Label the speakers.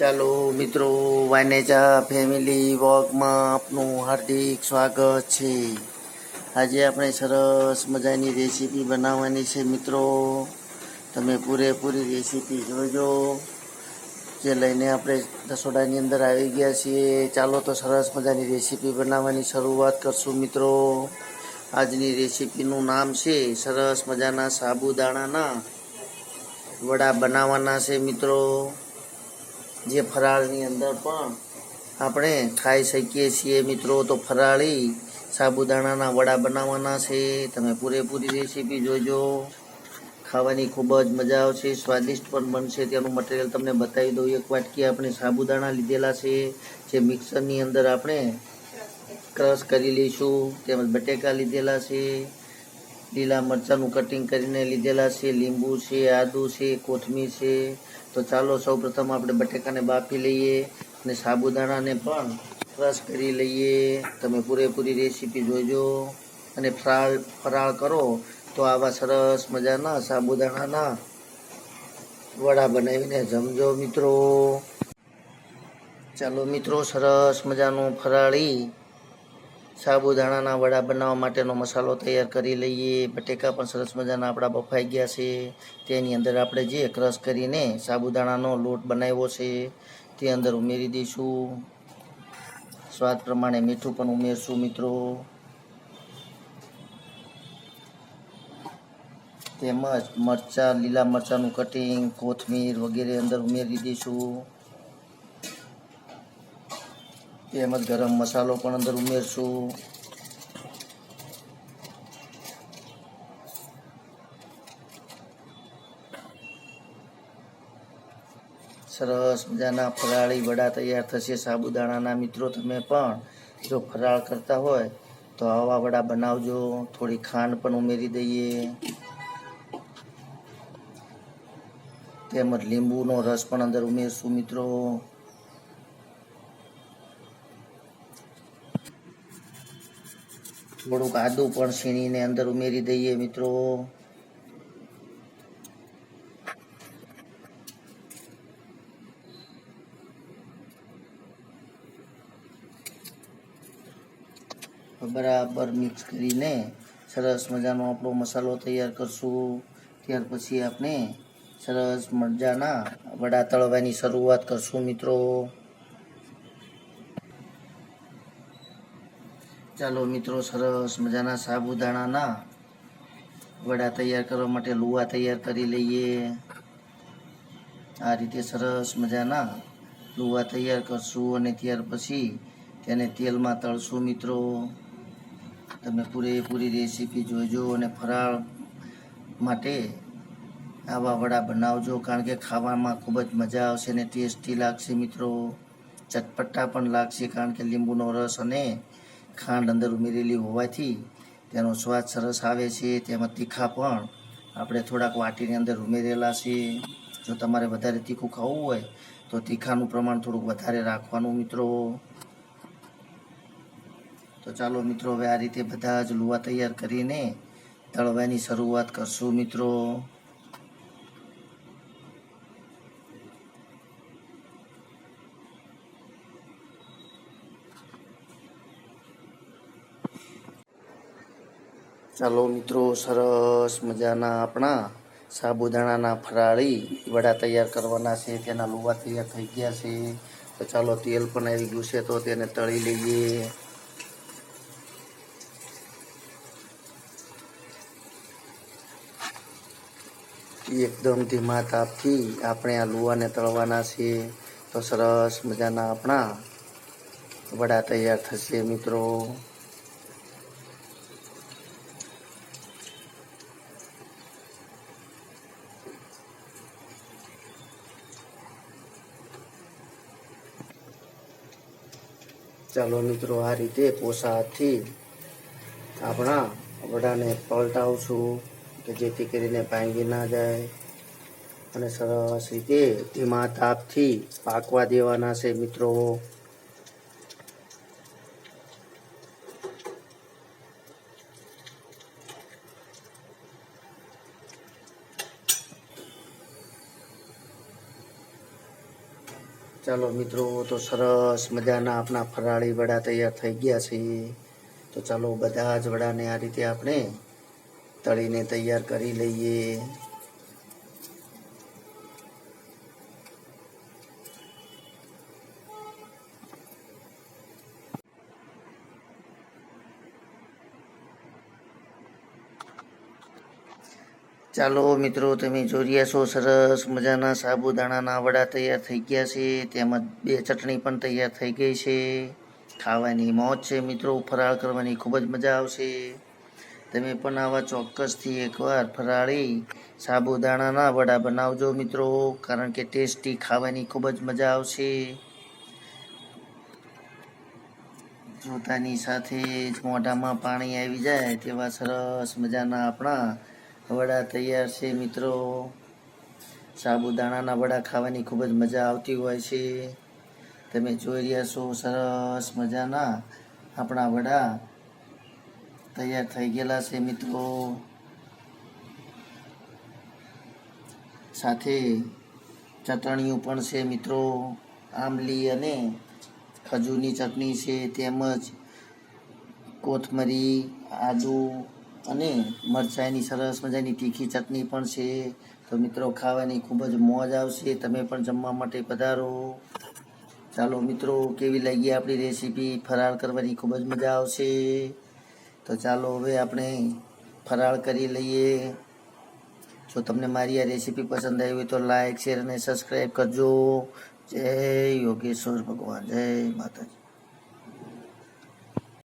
Speaker 1: ચાલો મિત્રો, વાનેજા ફેમિલી વોકમાં આપનું હાર્દિક સ્વાગત છે. આજે આપણે સરસ મજાની રેસીપી બનાવવાની છે મિત્રો. તમે પૂરેપૂરી રેસીપી જોજો. જે લઈને આપણે રસોડાની અંદર આવી ગયા છીએ. ચાલો તો સરસ મજાની રેસીપી બનાવવાની શરૂઆત કરશું મિત્રો. આજની રેસીપીનું નામ છે સરસ મજાના સાબુદાણાના વડા બનાવવાના છે મિત્રો. જે ફરાળની અંદર પણ આપણે ખાઈ શકીએ છીએ. મિત્રો, તો ફરાળી સાબુદાણાના વડા બનાવવાના છે. તમે પૂરેપૂરી રેસીપી જોજો. ખાવાની ખૂબ જ મજા આવશે. સ્વાદિષ્ટ પણ બનશે. તેનું મટીરિયલ તમને બતાવી દઉં. એક વાટકી આપણે સાબુદાણા લીધેલા છે. જે મિક્સરની અંદર આપણે ક્રશ કરી લઈશું. તેમજ બટેકા લીધેલા છે. લીલા મરચાંનું કટિંગ કરીને લીધેલા છે, લીંબુ છે, આદુ છે, કોથમીર છે. તો ચાલો સૌ પ્રથમ આપણે બટેકાને બાફી લઈએ અને સાબુદાણાને પણ ક્રશ કરી લઈએ. તમે પૂરેપૂરી રેસીપી જોજો અને ફરાળ ફરાળ કરો તો આવા સરસ મજાના સાબુદાણાના વડા બનાવીને જમજો મિત્રો. ચાલો મિત્રો, સરસ મજાનું ફરાળી સાબુદાણાના વડા બનાવવા માટેનો મસાલો તૈયાર કરી લઈએ. બટેકા પણ સરસ મજાના આપણા બફાઈ ગયા છે. તેની અંદર આપણે જે ક્રશ કરીને સાબુદાણાનો લોટ બનાવ્યો છે, તે અંદર ઉમેરી દઈશું. સ્વાદ પ્રમાણે મીઠું પણ ઉમેરશું, મિત્રો. તેમજ મરચાં, લીલા મરચાંનું કટિંગ કોથમીર વગેરે અંદર ઉમેરી દઈશું. તેમજ ગરમ મસાલો પણ અંદર ઉમેરશું. સરસ મજાના ફરાળી વડા તૈયાર થશે સાબુદાણાના. મિત્રો, તમે પણ જો ફરાળ કરતા હોય તો આવા વડા બનાવજો. થોડી ખાંડ પણ ઉમેરી દઈએ. તેમજ લીંબુનો રસ પણ અંદર ઉમેરશું, મિત્રો. થોડુંક આદુ પણ છીણીને અંદર ઉમેરી દઈએ મિત્રો. બરાબર મિક્સ કરીને સરસ મજાનો આપણો મસાલો તૈયાર કરશું. ત્યાર પછી આપણે સરસ મજાના વડા તળવાની શરૂઆત કરશું મિત્રો. ચાલો મિત્રો, સરસ મજાના સાબુદાણાના વડા તૈયાર કરવા માટે લુવા તૈયાર કરી લઈએ. આ રીતે સરસ મજાના લુવા તૈયાર કરશું અને ત્યાર પછી તેને તેલમાં તળશું મિત્રો. તમે પૂરેપૂરી રેસીપી જોજો અને ફરાળ માટે આવા વડા બનાવજો, કારણ કે ખાવામાં ખૂબ જ મજા આવશે અને ટેસ્ટી લાગશે મિત્રો. ચટપટા પણ લાગશે, કારણ કે લીંબુનો રસ અને ખાંડ અંદર ઉમેરેલી હોવાથી તેનો સ્વાદ સરસ આવે છે. તેમાં તીખા પણ. આપણે થોડાક વાટીની અંદર ઉમેરેલા છે. જો તમારે વધારે તીખું ખાવું હોય, તો તીખાનું પ્રમાણ થોડુંક વધારે રાખવાનું મિત્રો. તો ચાલો મિત્રો, હવે આ રીતે બધા જ લુવા તૈયાર કરીને તળવાની શરૂઆત કરશું મિત્રો. ચાલો મિત્રો, સરસ મજાના આપણા સાબુદાણાના ફરાળી વડા તૈયાર કરવાના છે. તેના લુવા તૈયાર થઈ ગયા છે. તો ચાલો તેલ પણ આવી ગયું છે, તો તેને તળી લઈએ. એકદમ ધીમા તાપથી આપણે આ લુવાને તળવાના છે. તો સરસ મજાના આપણા વડા તૈયાર થશે મિત્રો. ચાલો મિત્રો, આ રીતે પોસાથી આપણા વડાને પલટાવશું કે જેથી કરીને ભાંગી ના જાય અને સરસ રીતે ધીમા તાપથી પાકવા દેવાના છે મિત્રો. ચાલો મિત્રો, તો સરસ મજાના આપણા ફરાળી વડા તૈયાર થઈ ગયા છે. તો ચાલો બધા જ વડાને આ રીતે આપણે તળીને તૈયાર કરી લઈએ. ચાલો મિત્રો, તમે જોઈ છો, સરસ મજાના સાબુદાણાના વડા તૈયાર થઈ ગયા છે. તેમજ બે ચટણી પણ તૈયાર થઈ ગઈ છે. ખાવાની મોજ છે મિત્રો, ફરાળ કરવાની ખૂબ જ મજા આવશે. તમે પણ આવા ચોક્કસથી એકવાર ફરાળી સાબુદાણાના વડા બનાવજો મિત્રો, કારણ કે ટેસ્ટી ખાવાની ખૂબ જ મજા આવશે. જોતાની સાથે જ મોઢામાં પાણી આવી જાય તેવા સરસ મજાના આપણા વડા તૈયાર છે, મિત્રો. સાબુદાણાના વડા ખાવાની ખૂબ જ મજા આવતી હોય છે. તમે જોઈ રહ્યા છો, સરસ મજાના આપણા વડા તૈયાર થઈ ગયેલા છે, મિત્રો. સાથે ચટણીઓ પણ છે, મિત્રો. આંબલી અને ખજૂરની ચટણી છે, તેમજ કોથમરી, આદુ અને મરચાંની સરસ મજાની તીખી ચટણી પણ છે. તો મિત્રો, ખાવાની ખૂબ જ મોજ આવશે. તમે પણ જમવા માટે પધારો. ચાલો મિત્રો, કેવી લાગી આપણી રેસીપી? ફરાળ કરવાની ખૂબ જ મજા આવશે. તો ચાલો હવે આપણે ફરાળ કરી લઈએ. જો તમને મારી આ રેસીપી પસંદ આવી હોય તો લાઇક શેર અને સબસ્ક્રાઈબ કરજો. જય યોગેશ્વર ભગવાન. જય માતાજી.